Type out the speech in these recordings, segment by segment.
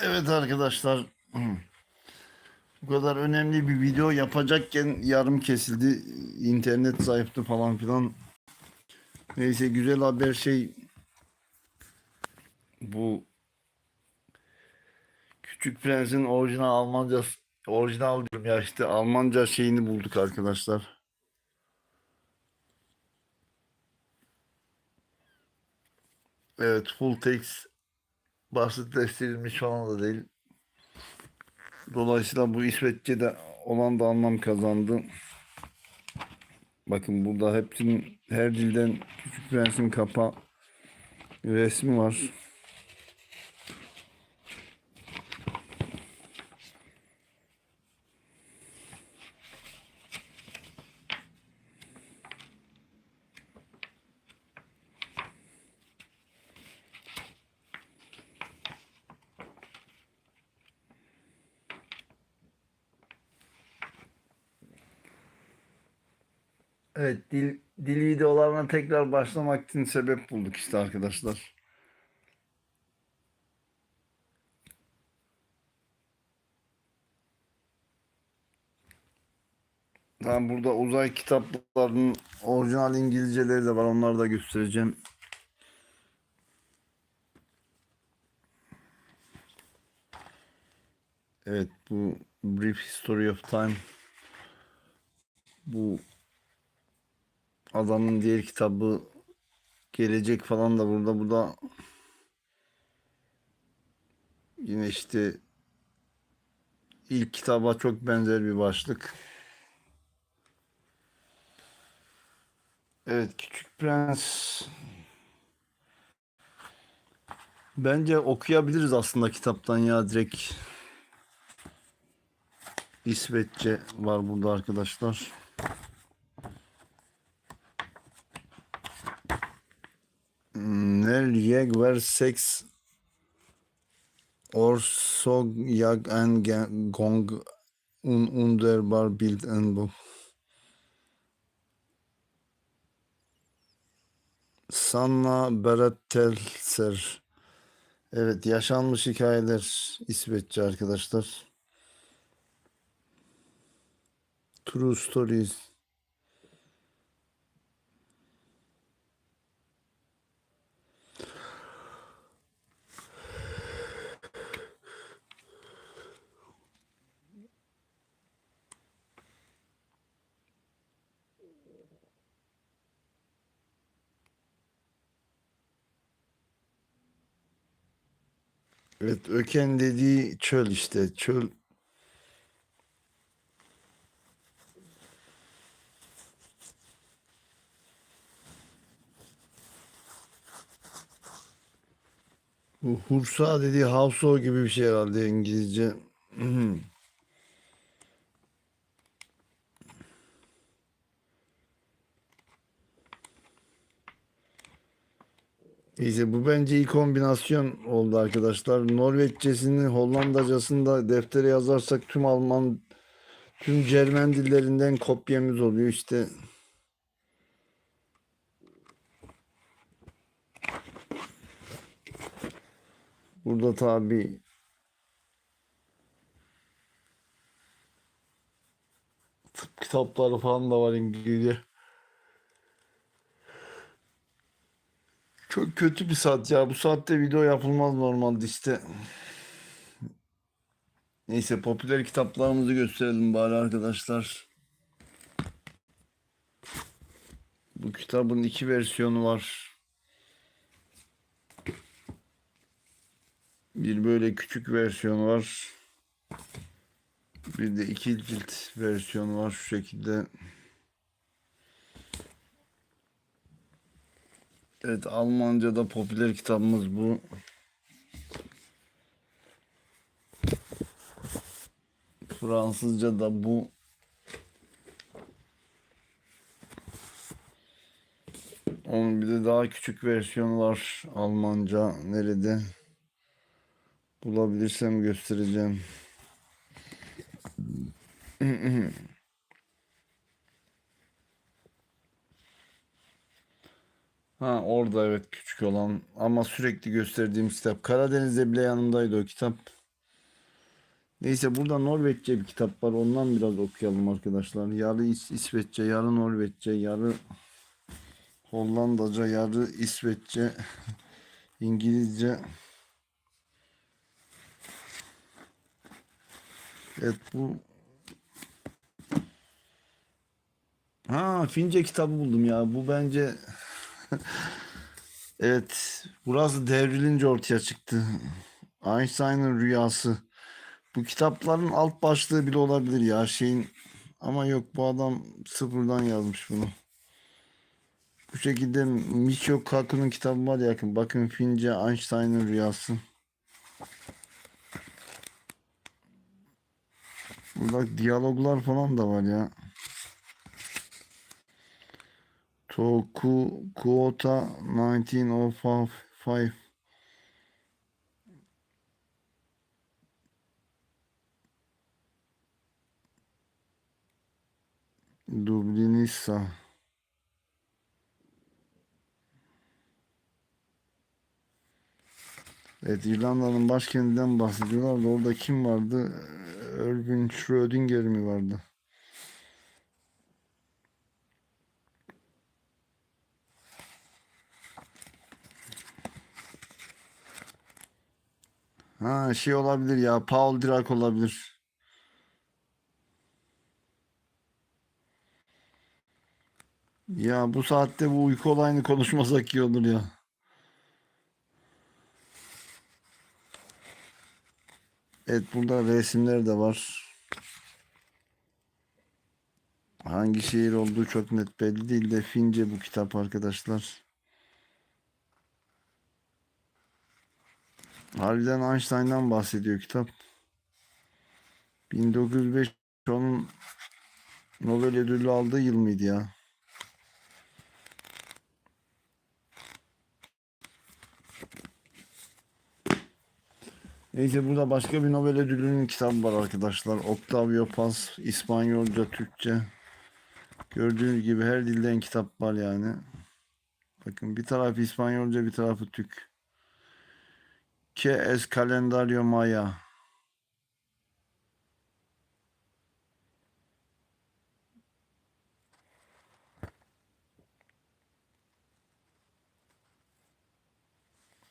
Evet arkadaşlar. Bu kadar önemli bir video yapacakken yarım kesildi. İnternet zayıftı falan filan. Neyse güzel haber şey bu Küçük Prens'in orijinal Almanca orijinal diyorum ya işte Almanca şeyini bulduk arkadaşlar. Evet full text basitleştirilmiş falan da değil. Dolayısıyla bu İsveççe'de olan da anlam kazandı. Bakın burada hepsinin her dilden Küçük Prens'in kapağı resmi var. Evet dil, dil videolarına tekrar başlamak için sebep bulduk işte arkadaşlar. Ben burada uzay kitaplarının orijinal İngilizceleri de var. Onları da göstereceğim. Evet bu Brief History of Time bu adamın diğer kitabı gelecek falan da burada burada yine işte ilk kitaba çok benzer bir başlık. Evet Küçük Prens bence okuyabiliriz aslında kitaptan ya direkt İsveççe var burada arkadaşlar. Var sex år såg jag en ga- gång en underbar bild en bok. Sanna berättelser. Evet, yaşanmış hikayeler İsveççe arkadaşlar. True stories. Evet, Öken dediği çöl işte. Çöl Bu Hursa dediği Havso gibi bir şey herhalde İngilizce. Neyse bu bence iyi kombinasyon oldu arkadaşlar. Norveççesini, Hollandacasını da deftere yazarsak tüm Alman, tüm Cermen dillerinden kopyamız oluyor işte. Burada tabi tıp kitapları falan da var İngilizce. Çok kötü bir saat ya. Bu saatte video yapılmaz normalde işte. Neyse popüler kitaplarımızı gösterelim bari arkadaşlar. Bu kitabın iki versiyonu var. Bir böyle küçük versiyonu var. Bir de iki cilt versiyonu var şu şekilde. Evet Almanca'da popüler kitabımız bu. Fransızca'da bu. Onun bir de daha küçük versiyonu var Almanca. Nerede? Bulabilirsem göstereceğim. Ha orada evet küçük olan ama sürekli gösterdiğim kitap. Karadeniz'de bile yanımdaydı o kitap. Neyse burada Norveççe bir kitap var. Ondan biraz okuyalım arkadaşlar. Yarı İs- İsveççe, yarı Norveççe, yarı Hollandaca, yarı İsveççe, İngilizce. Evet bu Ha Fince kitabı buldum ya. Bu bence evet burası devrilince ortaya çıktı. Einstein'ın rüyası. Bu kitapların alt başlığı bile olabilir ya şeyin ama yok bu adam sıfırdan yazmış bunu. Bu şekilde Michio Kaku'nun kitabı var ya yakın. Bakın Fince Einstein'ın rüyası. Burada diyaloglar falan da var ya. Toku Kuota 1905 Dublinissa Evet İrlanda'nın başkentinden bahsediyorlar da orada kim vardı? Erwin Schrödinger mi vardı? Ha şey olabilir ya Paul Dirac olabilir. Ya bu saatte bu uyku olayını konuşmasak iyi olur ya. Evet burada resimler de var. Hangi şehir olduğu çok net belli değil de Fince bu kitap arkadaşlar. Harbiden Einstein'dan bahsediyor kitap. 1905 onun Nobel ödülü aldığı yıl mıydı ya? Neyse burada başka bir Nobel ödülünün kitabı var arkadaşlar. Octavio Paz, İspanyolca, Türkçe. Gördüğünüz gibi her dilden kitap var yani. Bakın bir tarafı İspanyolca bir tarafı Türk. Que es calendario maya?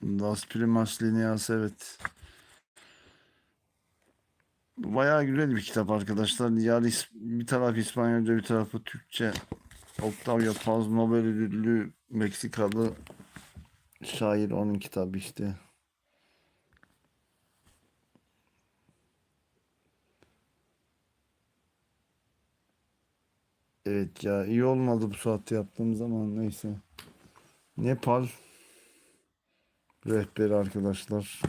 Las Primas Lineas evet. Bayağı güzel bir kitap arkadaşlar. Yani bir taraf İspanyolca bir tarafı Türkçe. Octavio Paz Nobel ödüllü Meksikalı şair onun kitabı işte. Evet ya iyi olmadı bu saatte yaptığım zaman neyse. Nepal rehberi arkadaşlar.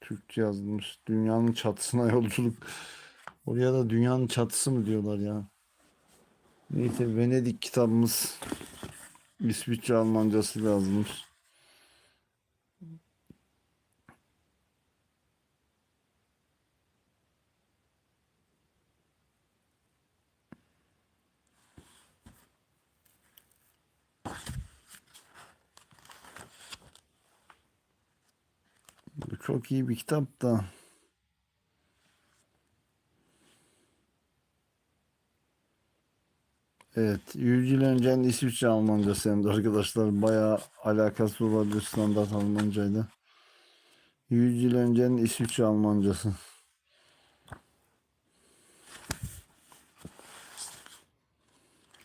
Türkçe yazılmış. Dünyanın çatısına yolculuk. Oraya da dünyanın çatısı mı diyorlar ya. Neyse Venedik kitabımız İsviçre Almancası yazılmış. Bu çok iyi bir kitap da. Evet, 100 yıl öncenin İsviçre Almancası hem arkadaşlar bayağı alakası olabilir standart Almancayla. 100 yıl öncenin İsviçre Almancası.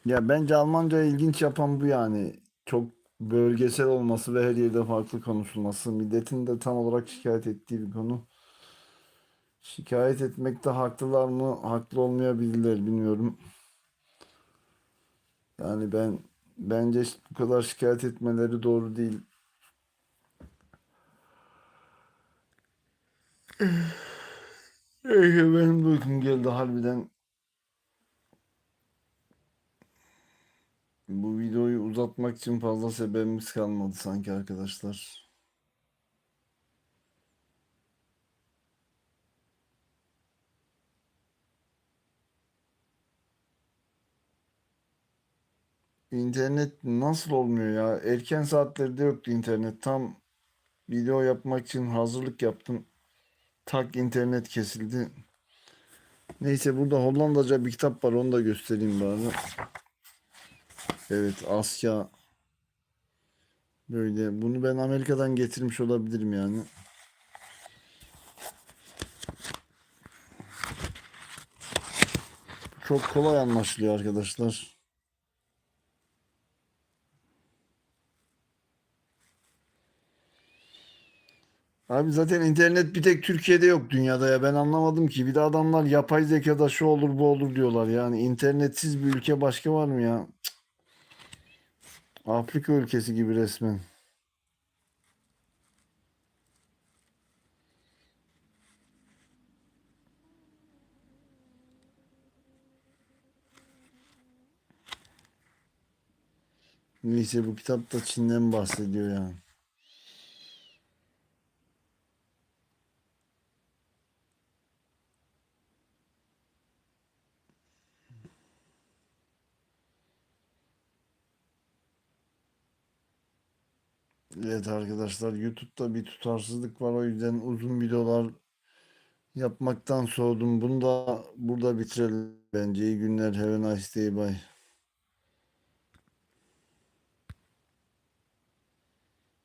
Ya bence Almanca ilginç yapan bu yani. Çok bölgesel olması ve her yerde farklı konuşulması. Milletin de tam olarak şikayet ettiği bir konu. Şikayet etmekte haklılar mı? Haklı olmayabilirler bilmiyorum. Yani ben bence bu kadar şikayet etmeleri doğru değil. Ey, benim de uykum geldi harbiden. Bu videoyu uzatmak için fazla sebebimiz kalmadı sanki arkadaşlar. İnternet nasıl olmuyor ya? Erken saatlerde yoktu internet. Tam video yapmak için hazırlık yaptım. Tak internet kesildi. Neyse burada Hollandaca bir kitap var onu da göstereyim bari. Evet Asya böyle bunu ben Amerika'dan getirmiş olabilirim yani. Çok kolay anlaşılıyor arkadaşlar. Abi zaten internet bir tek Türkiye'de yok dünyada ya ben anlamadım ki. Bir de adamlar yapay zekada şu olur bu olur diyorlar. Yani internetsiz bir ülke başka var mı ya? Afrika ülkesi gibi resmen. Neyse bu kitapta Çin'den bahsediyor yani. Evet arkadaşlar YouTube'da bir tutarsızlık var o yüzden uzun videolar yapmaktan soğudum. Bunu da burada bitirelim bence. İyi günler. Have a nice day. Bye.